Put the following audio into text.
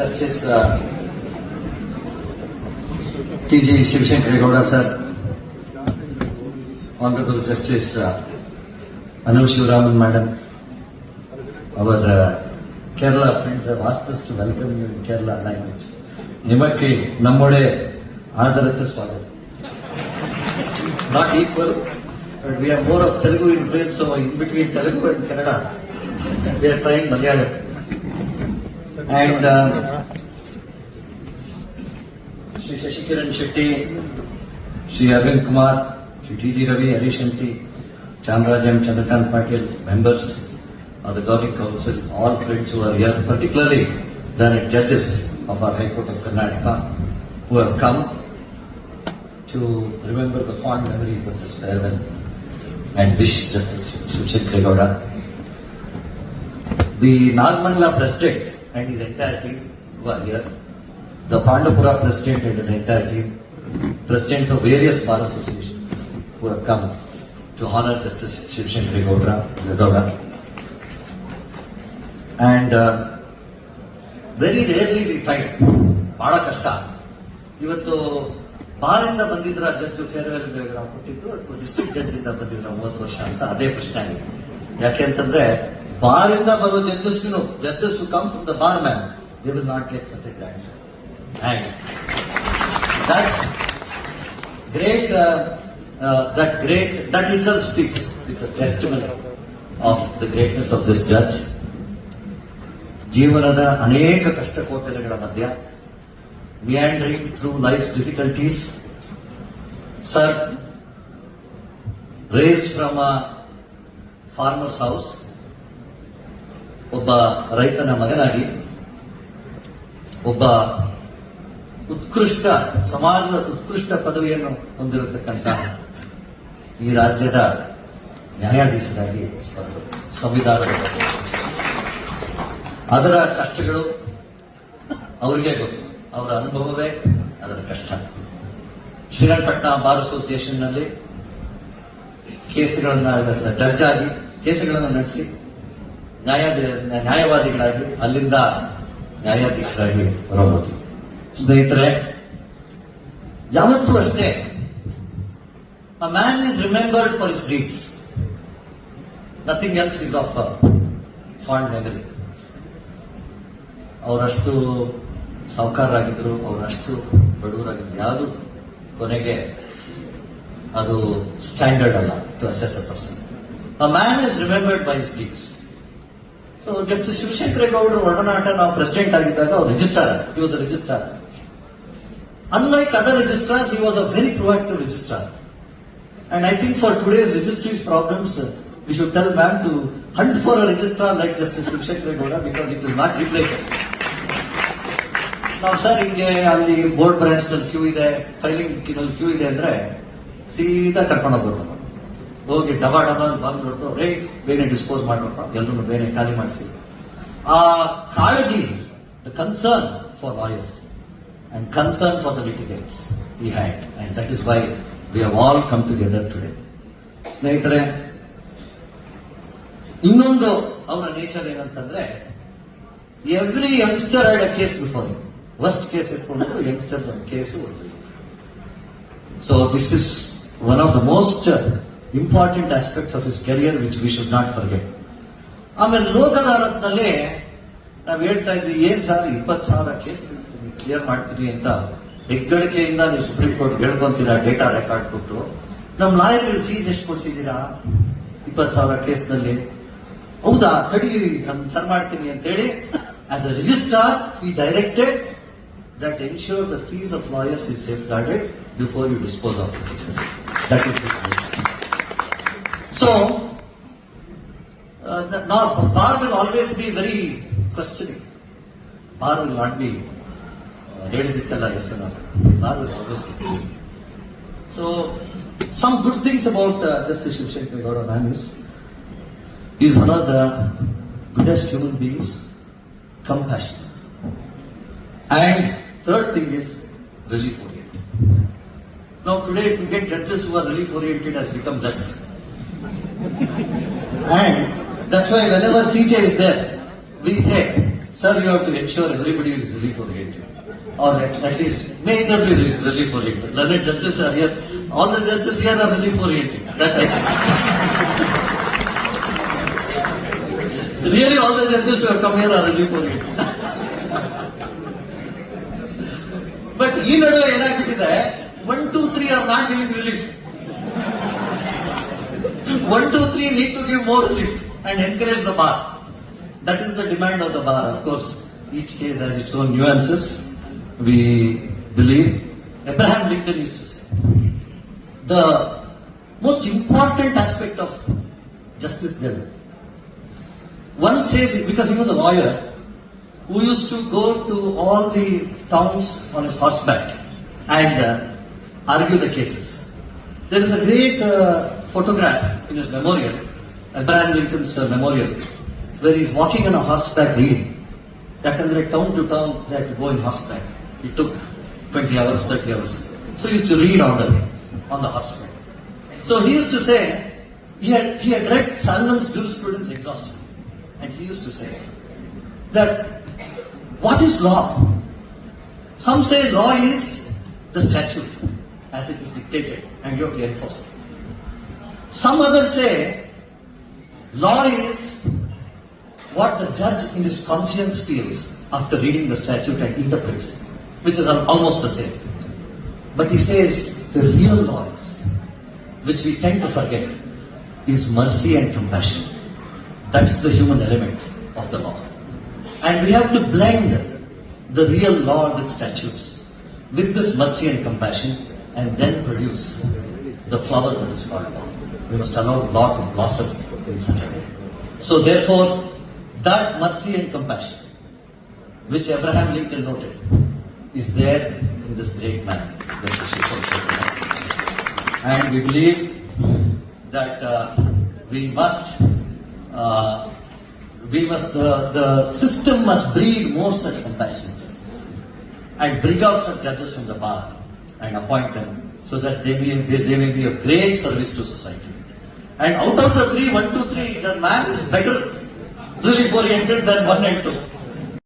Justice T G Shivashankaregowda sir honourable justice Anu Shivaraman madam ಅವರ Kerala friends to welcome you in Kerala language ನಿಮಕ್ಕೆ നമ്മുടെ ಆದರಕ್ಕೆ ಸ್ವಾಗತ. Not equal but we are more of Telugu influence in between Telugu and Kannada we are trying Malayalam and uh, Sri Shetty, Sri Arvind Kumar, Sri T.G. Ravi, Harish Shanti, Chamrajam, Chandrakant Patil, members of the Governing Council, all friends who are here, particularly the judges of our High Court of Karnataka, who have come to remember the fond memories of this farewell and wish Justice Shivshankar Gowda the Nagmangala president and his entire team who are here, the Pandapura president and his entire team, presidents of various bar associations who have come to honor Justice Shivshankar Gowda. And uh, very rarely we find ಬಹಳ ಕಷ್ಟ ಇವತ್ತು ಬಾರಿಂದ ಬಂದಿದ್ರ judge farewell ನಾವು ಕೊಟ್ಟಿದ್ದು ಅಥವಾ district judge ಇಂದ ಬಂದಿದ್ರ ಮೂವತ್ತು ವರ್ಷ ಅಂತ ಅದೇ ಪ್ರಶ್ನೆ ಆಗಿದೆ ಯಾಕೆ ಅಂತಂದ್ರೆ ಬಾರಿಂದ ಬರೋ ಜಡ್ಜಸ್ಗೂ judges who come from the bar man they will not get such a grand and that great that great that it self speaks it's a testimony of the greatness of this judge ಜೀವನದ ಅನೇಕ ಕಷ್ಟಕೋಟಲೆಗಳ ಮಧ್ಯ meandering through life's difficulties. Sir, raised from a farmer's house, ಒಬ್ಬ ರೈತನ ಮಗನಾಗಿ, ಒಬ್ಬ ಉತ್ಕೃಷ್ಟ, ಸಮಾಜದ ಉತ್ಕೃಷ್ಟ ಪದವಿಯನ್ನು ಹೊಂದಿರತಕ್ಕಂಥ ಈ ರಾಜ್ಯದ ನ್ಯಾಯಾಧೀಶರಾಗಿ ಸಂವಿಧಾನದ ಅದರ ಕಷ್ಟಗಳು ಅವರಿಗೆ ಗೊತ್ತು. ಅವರ ಅನುಭವವೇ ಅದರ ಕಷ್ಟ. ಶ್ರೀರಂಗಪಟ್ಟಣ ಬಾರ್ ಅಸೋಸಿಯೇಷನ್ನಲ್ಲಿ ಕೇಸುಗಳನ್ನ ಜಡ್ಜ್ ಆಗಿ ಕೇಸುಗಳನ್ನ ನಡೆಸಿ ನ್ಯಾಯಾಧಿ ನ್ಯಾಯವಾದಿಗಳಾಗಿ ಅಲ್ಲಿಂದ ನ್ಯಾಯಾಧೀಶರಾಗಿ ಹೊರಬಹುದು ಸ್ನೇಹಿತರೆ, ಯಾವತ್ತೂ ಅಷ್ಟೇ a man is remembered for his deeds nothing else is of fond memory ಅವರಷ್ಟು ಸಾವುಕಾರರಾಗಿದ್ರು ಅವರಷ್ಟು ಬಡವರಾಗಿದ್ರು ಯಾವುದು ಕೊನೆಗೆ ಅದು ಸ್ಟ್ಯಾಂಡರ್ಡ್ ಅಲ್ಲ to assess a person a man is remembered by his so just Shivashankara ಗೌಡರು ಒಡನಾಟ ನಾವು ಪ್ರೆಸಿಡೆಂಟ್ ಆಗಿದ್ದಾಗ ಅವ್ರು registrar he was registrar unlike other registrar he was a very proactive registrar and I think for today's registries problems we should tell ma'am to hunt for a registrar like justice Shivashankara Gowda because it is not replace ನಾವು sir ಹಿಂಗೆ ಅಲ್ಲಿ board branch ಅಲ್ಲಿ queue ಇದೆ filing queue ಇದೆ ಅಂದ್ರೆ ಸೀದಾ ಕರ್ಕೊಂಡು ಹೋಗಿ ಡಬಾ ಡಬಾ ಬಂದು ಬಿಟ್ಟು ರೇ ಬೇರೆ ಡಿಸ್ಪೋಸ್ ಮಾಡ್ಬಿಟ್ಟು ಎಲ್ಲರೂ ಬೇರೆ ಖಾಲಿ ಮಾಡಿಸಿ. ಆ ಕಾಳಜಿ the concern for lawyers and concern for the litigants he had and that is why we have all come together today ಸ್ನೇಹಿತರೆ, ಇನ್ನೊಂದು ಅವರ ನೇಚರ್ ಏನಂತಂದ್ರೆ every youngster had a case before worst case ಇಟ್ಕೊಂಡು youngster case so this is one of the most important aspects of his career which we should not forget ಆಮೇಲೆ ಲೋಕ ಅದಾಲತ್ನಲ್ಲಿ ನಾವು ಹೇಳ್ತಾ ಇದ್ವಿ, ಏನ್ ಸಾವಿರ ಇಪ್ಪತ್ತು ಸಾವಿರ ಕೇಸ್ ಕ್ಲಿಯರ್ ಮಾಡ್ತೀರಿ ಅಂತ ಹೆಗ್ಗಳಿಕೆಯಿಂದ ನೀವು ಸುಪ್ರೀಂ ಕೋರ್ಟ್ ಹೇಳ್ಕೊಂತೀರಾ ಡೇಟಾ ರೆಕಾರ್ಡ್ ಕೊಟ್ಟು. ನಮ್ಮ ಲಾಯರ್ಗಳು ಫೀಸ್ ಎಷ್ಟು ಕೊಡ್ಸಿದ್ದೀರಾ? ಇಪ್ಪತ್ತು ಸಾವಿರ ಕೇಸ್ನಲ್ಲಿ ಹೌದಾ? ತಡಿ ನಾನು ಸರ್ ಮಾಡ್ತೀನಿ ಅಂತೇಳಿ as a registrar he directed that ensure the fees of lawyers is safeguarded before you dispose of the cases that solution. So, uh, the- now bar will always be very questioning. Bar will not be uh, ಹೇಳಿದ್ದಕ್ಕೆಲ್ಲ yes or no. Bar will always be questioning. So, some good things about uh, Justice Shivshankar Gowda man is, he is one of the goodest human beings, compassionate. And third thing is relief oriented. Now today to get and that's why whenever CJ is there, we say Sir, you have to ensure everybody is relief oriented. Or at, at least majorly re- relief oriented. Learned judges are here. All the judges here are relief oriented. That is. really, all the judges who have come here are relief oriented. But ಈ ನಡುವೆ ಏನಾಗ್ಬಿಟ್ಟಿದೆ one two three are not giving relief one, two, three need to give more lift and encourage the bar. That is the demand of the bar. Of course, each case has its own nuances. We believe Abraham Lincoln used to say the most important aspect of justice then. One says because he was a lawyer who used to go to all the towns on his horseback and uh, argue the cases. There is a great uh, photograph in his memorial, Abraham Lincoln's uh, memorial, where he's walking on a horseback reading. ಯಾಕಂದ್ರೆ town to town they had to go in horseback. It took 20 hours, 30 hours. So he used to read on the way, on the horseback. So he used to say, he had, he had read Solomon's jurisprudence exhaustively. And he used to say that what is law? Some say law is the statute as it is dictated and you have to enforce it. Some others say law is what the judge in his conscience feels after reading the statute and interprets it, which is almost the same. But he says the real law is, which we tend to forget, is mercy and compassion. That's the human element of the law. And we have to blend the real law with statutes, with this mercy and compassion, and then produce the flower that is called law. We must allow law to blossom in such a way. So therefore, that mercy and compassion, which Abraham Lincoln noted, is there in this great man, Justice And we believe that uh, we must, uh, we must, the, system must breed more such compassionate judges and bring out such judges from the bar and appoint them so that they may, they may be of great service to society. And out of the three, one, two, three, the man is better really oriented than one and two.